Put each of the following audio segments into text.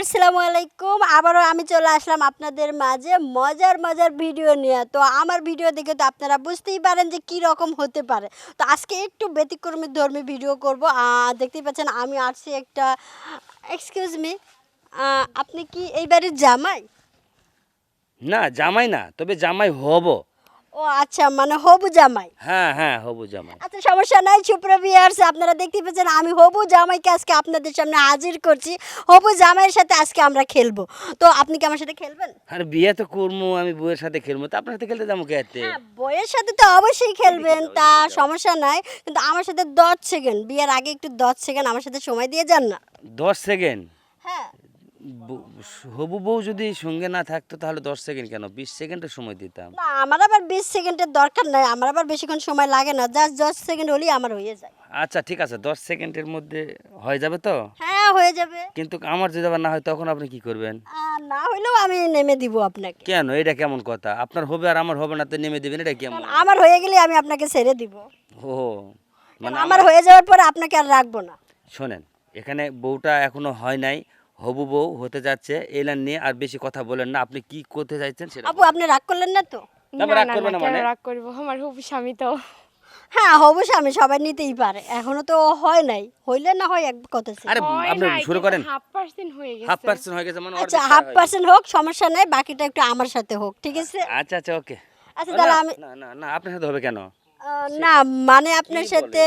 আসসালামু আলাইকুম। আবারও আমি চলে আসলাম আপনাদের মাঝে মজার মজার ভিডিও নিয়ে। তো আমার ভিডিও দেখে তো আপনারা বুঝতেই পারেন যে কি রকম হতে পারে। তো আজকে একটু ব্যতিক্রমী, ধর্মী ভিডিও করব। দেখতেই পাচ্ছেন আমি আসছি একটা এক্সকিউজ মি আপনি কি এই জামাই? না জামাই না, তবে জামাই হব। ও আচ্ছা মানে হবু জামাই? হ্যাঁ হ্যাঁ হবু জামাই। আচ্ছা সমস্যা নাই সুপ্রভিয়ার্স আপনারা দেখতে পাচ্ছেন আমি হবু জামাইকে আজকে আপনাদের সামনে হাজির করছি। হবু জামাইয়ের সাথে আজকে আমরা খেলব। তো আপনি কি আমার সাথে খেলবেন? আর বিয়ে তো করব আমি বউয়ের সাথে খেলব। তো আপনার সাথে খেলতে যাব হাতে? হ্যাঁ বইয়ের সাথে তো অবশ্যই খেলবেন তা সমস্যা নাই কিন্তু আমার সাথে দশ সেকেন্ড বিয়ের আগে একটু দশ সেকেন্ড আমার সাথে সময় দিয়ে যান না। দশ সেকেন্ড হ্যাঁ। হবু বউ যদি সঙ্গে না থাকতো তাহলে দশ সেকেন্ড কেন? বিশ সেকেন্ডের সময় দিতাম। না আমার আবার বিশ সেকেন্ডের দরকার নাই। আমার আবার বেশিক্ষণ সময় লাগে না। জাস্ট দশ সেকেন্ড হলেই আমার হয়ে যায়। আচ্ছা ঠিক আছে। দশ সেকেন্ডের মধ্যে হয়ে যাবে তো? হ্যাঁ হয়ে যাবে। কিন্তু আমার যদি আবার না হয় তখন আপনি কি করবেন? না হইলেও আমি নেমে দিব আপনাকে। কেন? এটা কেমন কথা? আপনার হবে আর আমার হবে না তো নেমে দেবেন এটা কেমন? আমার হয়ে গেলে আমি আপনাকে ছেড়ে দিব। ও মানে আমার হয়ে যাওয়ার পরে আপনাকে আর রাখব না। শোনেন এখানে বউটা এখনও হয় নাই। হবু বউ হতে যাচ্ছে এলান নিয়ে আর বেশি কথা বলেন না। আপনি কি করতে চাইছেন সেটা আপু আপনি রাগ করলেন না তো? রাগ করবে না মানে? রাগ করব? আমার হবু স্বামী তো। হ্যাঁ অবশ্যই আমি সবাই নিতেই পারে। এখনও তো হয় নাই। হইলে না হয় এক কথা আরে আপনি শুরু করেন। হাফ পার্সেন্ট হয়ে গেছে। হাফ পার্সেন্ট হয়ে গেছে মানে আচ্ছা হাফ পার্সেন্ট হোক সমস্যা নাই বাকিটা একটু আমার সাথে হোক ঠিক আছে? আচ্ছা আচ্ছা ওকে। আচ্ছা তাহলে আমি না না না আপনার সাথে হবে কেন? না মানে আপনার সাথে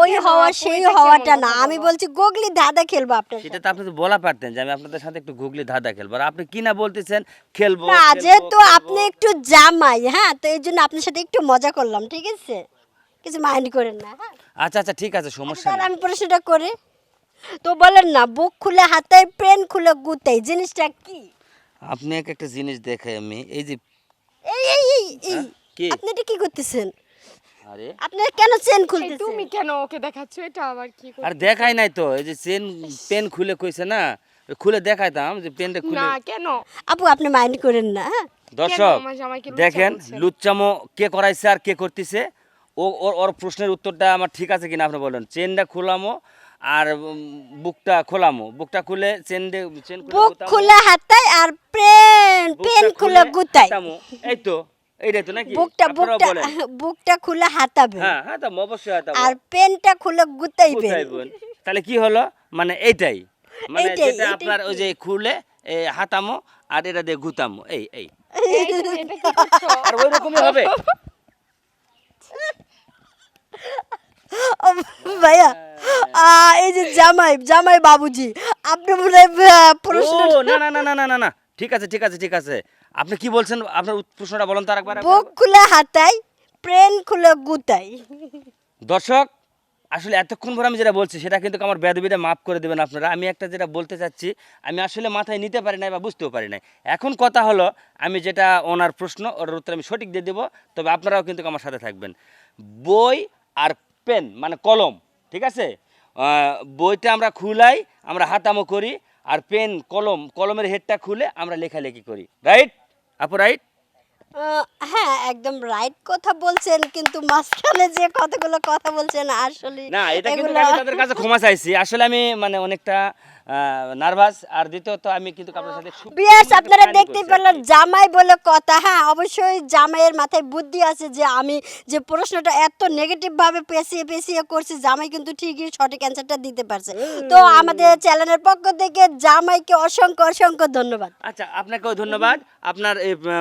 ওই হওয়া সেই হওয়াটা না। আমি বলছি গুগলি দাদা খেলব আপনার সেটা সাথে তো আপনি তো বলা পারতেন যে আমি আপনাদের সাথে একটু গুগলি ধাঁধা খেলব। আর আপনি কি না বলতেছেন খেলব না যেহেতু আপনি একটু জামাই হ্যাঁ তো এই জন্য আপনার সাথে একটু মজা করলাম ঠিক আছে? কিছু মাইন্ড করেন না হ্যাঁ? আচ্ছা আচ্ছা ঠিক আছে সমস্যা নেই। আমি প্রশ্নটা করি। তো বলেন না বুক খুলে হাতায় প্রেন খুলে গুতাই জিনিসটা কি? আপনি এক একটা জিনিস দেখে আমি এই যে এই এই এই এই হ্যাঁ, কি? আপনি এটা কি করতেছেন? আরে। আপনি কেন চেন খুলতেছেন? তুমি কেন ওকে দেখাচ্ছ? এটা আবার কি আর দেখাই নাই তো এই যে চেন পেন খুলে কইছে না খুলে দেখাইতাম যে পেনটা খুলে না কেন? আপু আপনি মাইন্ড করেন না হ্যাঁ? দর্শক দেখেন লুচ্চামো কে করাইছে আর কে করতেছে? ও ওর ওর প্রশ্নের উত্তরটা আমার ঠিক আছে কিনা আপনি বলেন। চেনটা খোলামো আর বুকটা খোলামো। বুকটা খুলে চেন দে চেন খুলে বুক খুলে হাতায় আর বুকটা পেন খুলে গুতাই এই তো এইটাই তো নাকি? বুকটা বুকটা বুকটা খুলে হাতাবে হ্যাঁ হ্যাঁ তো অবশ্যই হাতাবো। আর পেনটা খুলে গুতাইবে তাহলে কি হলো? মানে এইটাই। মানে যেটা আপনার ওই যে খুলে হাতামো আর এটা দিয়ে গুতামো। এই এই। এই তুমি এটা কি করছ? আর ওই রকমই হবে ভাইয়া আহ, এই যে জামাই জামাই বাবুজি। আপনি প্রশ্ন না না না না না না। ঠিক আছে ঠিক আছে ঠিক আছে। আপনি কি বলছেন? আপনার প্রশ্নটা বলেন তো আরেকবার বুক খুলে হাতাই প্রেন খুলে গুতাই। দর্শক আসলে এতক্ষণ পর আমি যেটা বলছি সেটা কিন্তু আমার বেদবিটা মাফ করে দেবেন আপনারা। আমি একটা যেটা বলতে চাচ্ছি আমি আসলে মাথায় নিতে পারি নাই বা বুঝতেও পারি নাই। এখন কথা হলো আমি যেটা ওনার প্রশ্ন ওর উত্তর আমি সঠিক দিয়ে দেবো। তবে আপনারাও কিন্তু আমার সাথে থাকবেন। বই আর পেন মানে কলম ঠিক আছে? বইটা আমরা খুলাই আমরা হাতামো করি আর পেন কলম কলমের হেডটা খুলে আমরা লেখালেখি করি। রাইট আপু রাইট হ্যাঁ একদম রাইট কথা বলছেন কিন্তু মাঝখানে যে কতগুলো কথা বলছেন আসলে না এটা কিন্তু আমি তাদের কাছে ক্ষমা চাইছি। আসলে আমি মানে অনেকটা নার্ভাস আর দ্বিতীয়ত আমি কিন্তু আপনার সাথে বিয়ার্স আপনারা দেখতেই কি। জামাই বলে কথা। হ্যাঁ অবশ্যই জামাইয়ের মাথায় বুদ্ধি আছে যে আমি যে প্রশ্নটা এত নেগেটিভ ভাবে পেঁচিয়ে পেঁচিয়ে করছি জামাই কিন্তু ঠিকই সঠিক অ্যান্সারটা দিতে পারছে। তো আমাদের চ্যানেলের পক্ষ থেকে জামাইকে অসংখ্য অসংখ্য ধন্যবাদ। আচ্ছা আপনাকেও ধন্যবাদ। আপনার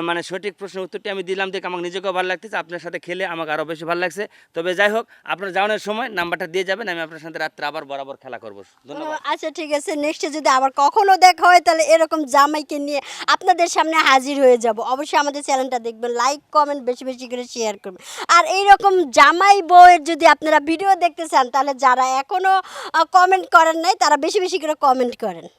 মানে সঠিক প্রশ্নের উত্তরটি আমি দিলাম দেখে আমার নিজেকেও ভালো লাগতেছে। আপনার সাথে খেলে আমাকে আরও বেশি ভালো লাগছে। তবে যাই হোক আপনার যাওয়ানোর সময় নাম্বারটা দিয়ে যাবেন আমি আপনার সাথে রাত্রে আবার বরাবর খেলা করব। ধন্যবাদ। আচ্ছা ঠিক আছে নেক্সটে যদি আবার কখনো দেখা হয়, তাহলে এরকম জামাইকে নিয়ে আপনাদের সামনে হাজির হয়ে যাব। অবশ্যই আমাদের চ্যানেলটা দেখবেন লাইক কমেন্ট বেশি বেশি করে শেয়ার করবেন। আর এইরকম জামাই বউয়ের যদি আপনারা ভিডিও দেখতে চান, তাহলে যারা এখনও কমেন্ট করেন নাই, তারা বেশি বেশি করে কমেন্ট করেন।